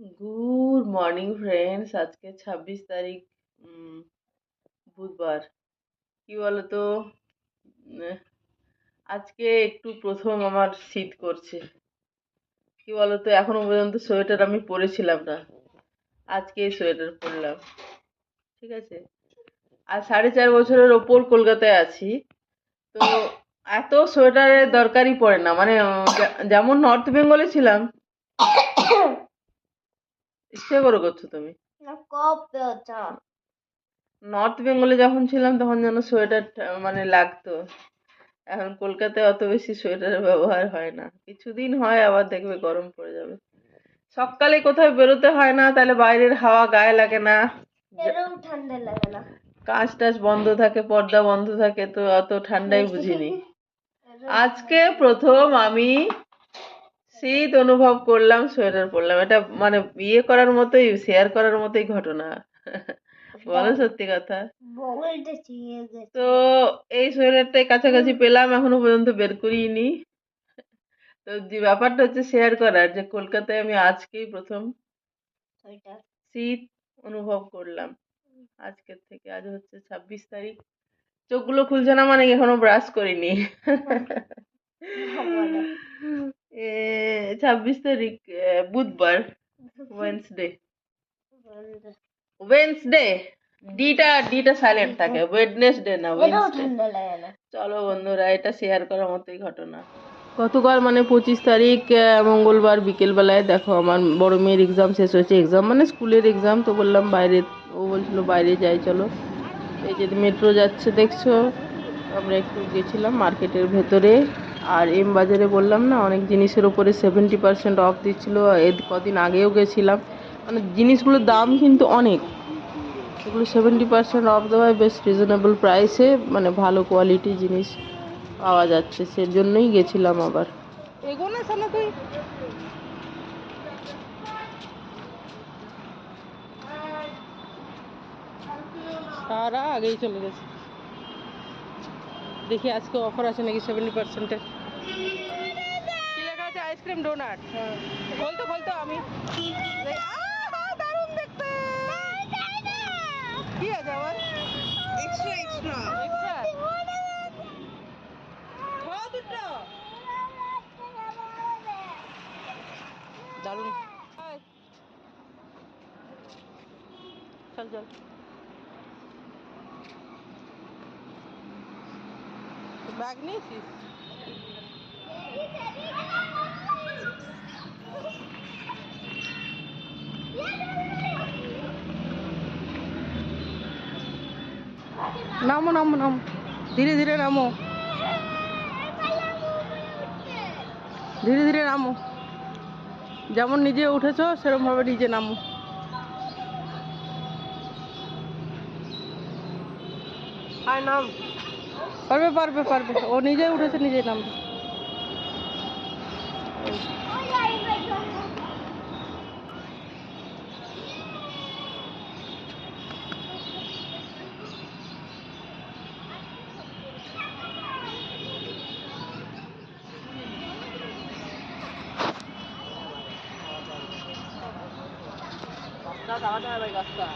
Good morning friends আজকে ছাব্বিশ তারিখ বুধবার। কি বলতো? আজকে একটু প্রথম আমার শীত করছে। কি বলতো? এখনও পর্যন্ত সোয়েটার আমি পরেছিলাম না। আজকে সোয়েটার পরলাম। ঠিক আছে? আর সাড়ে চার বছরের ওপর কলকাতায় আছি। তো এত সোয়েটারের দরকারই পড়ে না। মানে যেমন নর্থ বেঙ্গলে ছিলাম ইচ্ছে করে করছ তুমি? নর্থ বেঙ্গলে যখন ছিলাম তখন যেন সোয়েটার মানে লাগতো। এখন কলকাতায় অত বেশি সোয়েটারের ব্যবহার হয় না। কিছুদিন হয় আবার দেখবে গরম পড়ে যাবে। সকালে কোথাও বেরোতে হয় না তাহলে বাইরের হাওয়া গায়ে লাগে না। ঠান্ডা লাগে না। কাঁচ টাচ বন্ধ থাকে পর্দা বন্ধ থাকে তো অত ঠান্ডাই বুঝিনি। আজকে প্রথম আমি শীত অনুভব করলাম সোয়েটার পরলাম। এটা মানে ইয়ে করার মতোই শেয়ার করার মতোই ঘটনা। বলো। সত্যি কথা। তো এই সোয়েটারটাই কাছাকাছি পেলাম এখনও পর্যন্ত বের করিনি। তো যে ব্যাপারটা হচ্ছে শেয়ার করার যে কলকাতায় আমি আজকেই প্রথম শীত অনুভব করলাম। আজকের থেকে আজ হচ্ছে ছাব্বিশ তারিখ। চোখগুলো খুলছে না মানে এখনও ব্রাশ করিনি। ছাব্বিশ তারিখ বুধবার ওয়েন্সডে ওয়েন্সডে ডিটা ডিটা সাইলেন্ট থাকে। ওয়েডনেসডে না না। চলো বন্ধুরা এটা শেয়ার করার মতোই ঘটনা। গতকাল মানে পঁচিশ তারিখ মঙ্গলবার বিকেলবেলায় দেখো আমার বড় মেয়ের এক্সাম শেষ হয়েছে। এক্সাম মানে স্কুলের এক্সাম তো বললাম বাইরে ও বলছিল বাইরে যাই চলো। এই যে মেট্রো যাচ্ছে দেখছ আমরা একটু গেছিলাম মার্কেটের ভেতরে। আর এম বাজারে বললাম না অনেক জিনিসের ওপরে সেভেন্টি পার্সেন্ট অফ দিচ্ছিল এর কদিন আগেও গেছিলাম। মানে জিনিসগুলোর দাম কিন্তু অনেক। এগুলো সেভেন্টি পার্সেন্ট অফ দেওয়ায় বেশ রিজনেবল প্রাইসে মানে ভালো কোয়ালিটি জিনিস পাওয়া যাচ্ছে সেজন্যই গেছিলাম আবার। এগোনা শোনা তুই। সারা আগেই চলে গেছে। দেখি আজকে অফার আছে নাকি সেভেন্টি পার্সেন্টের কি লেখা আছে আইসক্রিম ডোনাট বলতো বলতো আমি আহা, দারুণ দেখতে কি আছে আবার এক্সট্রা এক্সট্রা এক্সট্রা খাওয়া দুটো দারুণ আয়। চল চল ব্যাগ নিয়েছিস? নামো নামো নামো। ধীরে ধীরে নামো। ধীরে ধীরে নামো। যেমন নিজে উঠেছো সেরকম ভাবে নিজে নামো। আর নাম। পারবে পারবে পারবে ও নিজেই উঠেছে নিজেই নামবে দাদা দাদা ভাই রাস্তা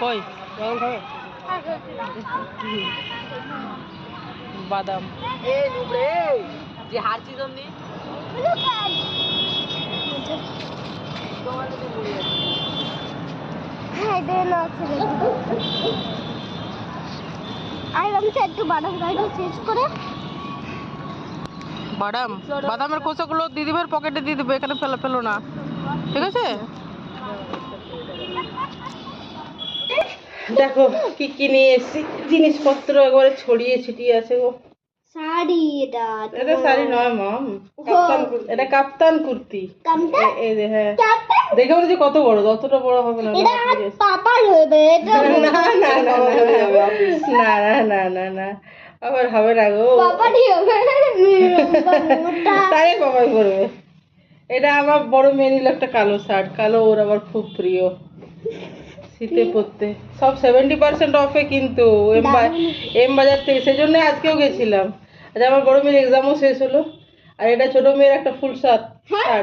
কই? গরম খাবে? বাদাম। যে হারছি জন্যে হ্যাঁ এটা আছে আর আমি একটু বাদাম শেষ করে বাদাম? বাদামের খোসাগুলো দিদিভাইয়ের পকেটে দিয়ে দেবে এখানে ফেলো ফেলো না। ঠিক আছে? দেখো কি কি নিয়ে এসেছি জিনিসপত্র একবারে ছড়িয়ে ছিটিয়ে আছে গো শাড়ি এটা এটা শাড়ি নয় মাম কাপ্তান কুর্তি এটা কাপ্তান কুর্তি এই যে হ্যাঁ দেখে মনে হচ্ছে কত বড় অতটা বড় হবে না এটা পাপার হবে এটা না না না না না না না না না আবার হবে না গো পাপারই হবে তাই বাবাই করবে এটা আমার বড় মেয়ে নিল একটা কালো শার্ট কালো ওর আবার খুব প্রিয় শীতে পড়তে। সব সেভেন্টি পার্সেন্ট অফে কিন্তু এম এম বাজার থেকে। সেই জন্য আজকেও গেছিলাম। আজ আমার বড় মেয়ের এক্সামও শেষ হলো। আর এটা ছোট মেয়ের একটা ফুল শার্ট হ্যাঁ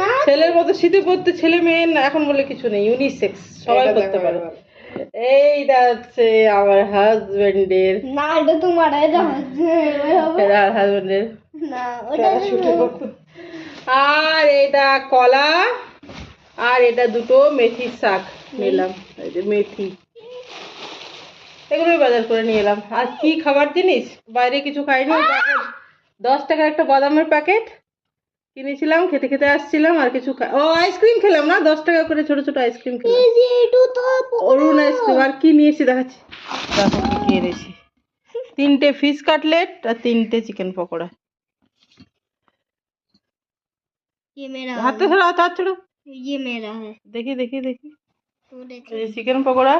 না। ছেলের মতো শীতে পড়তে ছেলে মেয়ে এখন বলে কিছু নেই। ইউনিসেক্স সবাই করতে পারে। এইটা হচ্ছে আমার হাজবেন্ডের না এটা তোমার এটা হাজবেন্ডের না ওটা আর এটা কলা আর এটা দুটো মেথির শাক। নিলাম এই যে মেথি এগুলোই বাজার করে নিয়ে এলাম আর কি খাবার জিনিস বাইরে কিছু খাইনি দশ টাকার একটা বাদামের প্যাকেট কিনেছিলাম খেতে খেতে আসছিলাম আর কিছু খা- ও আইসক্রিম খেলাম না দশ টাকা করে ছোট ছোট আইসক্রিম খেলাম এই যে একটু তো অরুণ আইসক্রিম আর কি নিয়েছি দেখাচ্ছি দেখো কি কি এনেছি তিনটে ফিশ কাটলেট আর তিনটে চিকেন পকোড়া ये मेरा হাতে ধরো হাত হাত ছোড়ো ये मेरा है দেখি দেখি দেখি तू देख এই চিকেন পকোড়া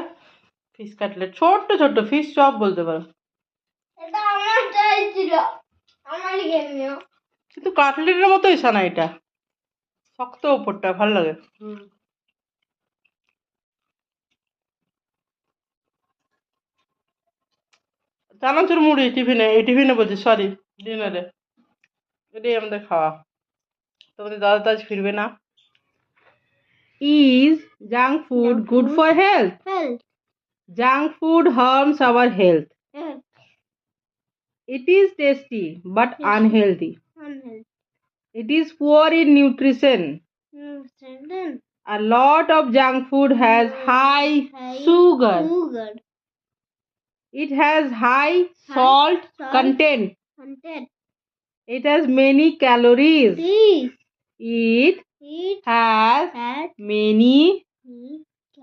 ফিশ কাটলেট ছোট্ট ছোট্ট ফিশ চপ বলতে পারো। কিন্তু কাটলেটের মতোই সানা এটা। শক্ত ওপরটা ভালো লাগে। চানাচুর মুড়ি টিফিনে এই টিফিনে বলছি সরি ডিনারে এটাই আমাদের খাওয়া। তোমাদের দাদা তো আজ ফিরবে না। Is junk food junk good food for health? Health. Junk food harms our health. health. It is tasty but tasty. unhealthy. Unhealthy. It is poor in nutrition. Nutrition. A lot of junk food has high, high sugar. sugar. It has high, high salt, salt, content. content. It has many calories. Please. Eat. It has has many.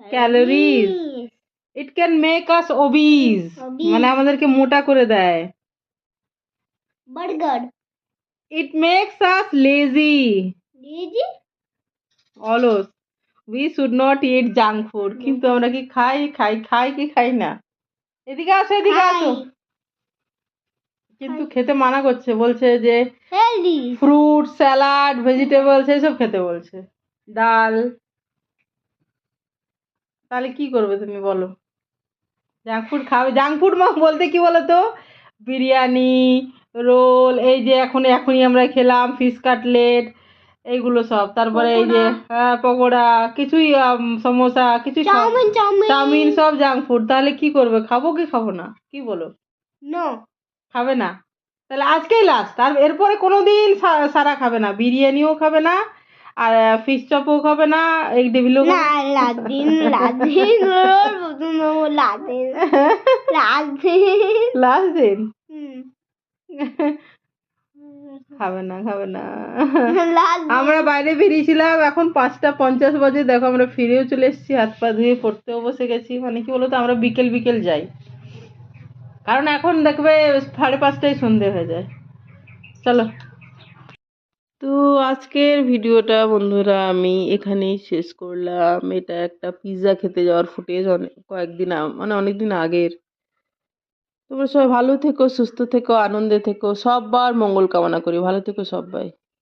Calories. It can make us obese. মানে আমাদেরকে মোটা করে দেয় burger It makes us lazy. did অলস we should not eat junk food কিন্তু আমরা কি খাই খাই খাই কি খাই না এদিকে আসো এদিকে আসো কিন্তু খেতে মানা করছে বলছে যে ফ্রুট স্যালাড ভেজিটেবলস এইসব খেতে বলছে। ডাল। তাহলে কি করবে তুমি বলো? জাঙ্ক ফুড খাবে। জাঙ্ক ফুড বলতে কি বলো তো বিরিয়ানি রোল এই যে এখন এখনই আমরা খেলাম ফিশ কাটলেট এইগুলো সব। তারপরে এই যে হ্যাঁ পকোড়া কিছুই সমোসা কিছুই চাউমিন চাউমিন চাউমিন সব জাঙ্ক ফুড তাহলে কি করবে? খাব কি খাব না? কি বলো? নো খাবে না। তাহলে আজকেই লাস্ট আর এরপরে কোনোদিন সা- সারা খাবে না। বিরিয়ানিও খাবে না আর ফিশ চপও খাবে না এই টেবিলও না। লাদিন লাদিন প্রথম লাদিন লাদিন লাস্ট দিন? খাবে না খাবে না। আমরা বাইরে বেরিয়েছিলাম এখন পাঁচটা পঞ্চাশ বাজে। দেখো আমরা ফিরেও চলে এসেছি হাত পা ধুয়ে পড়তেও বসে গেছি। মানে কি বলতো আমরা বিকেল বিকেল যাই। কারণ এখন দেখবে সাড়ে পাঁচটায় সন্ধে হয়ে যায়। চলো। তো আজকের ভিডিওটা বন্ধুরা আমি এখানেই শেষ করলাম। এটা একটা পিৎজা খেতে যাওয়ার ফুটেজ অনেক কয়েকদিন মানে অনেক দিন আগের। তোমরা সবাই ভালো থেকো, সুস্থ থেকো, আনন্দে থেকো, সববার মঙ্গল কামনা করি। ভালো থেকো সবাই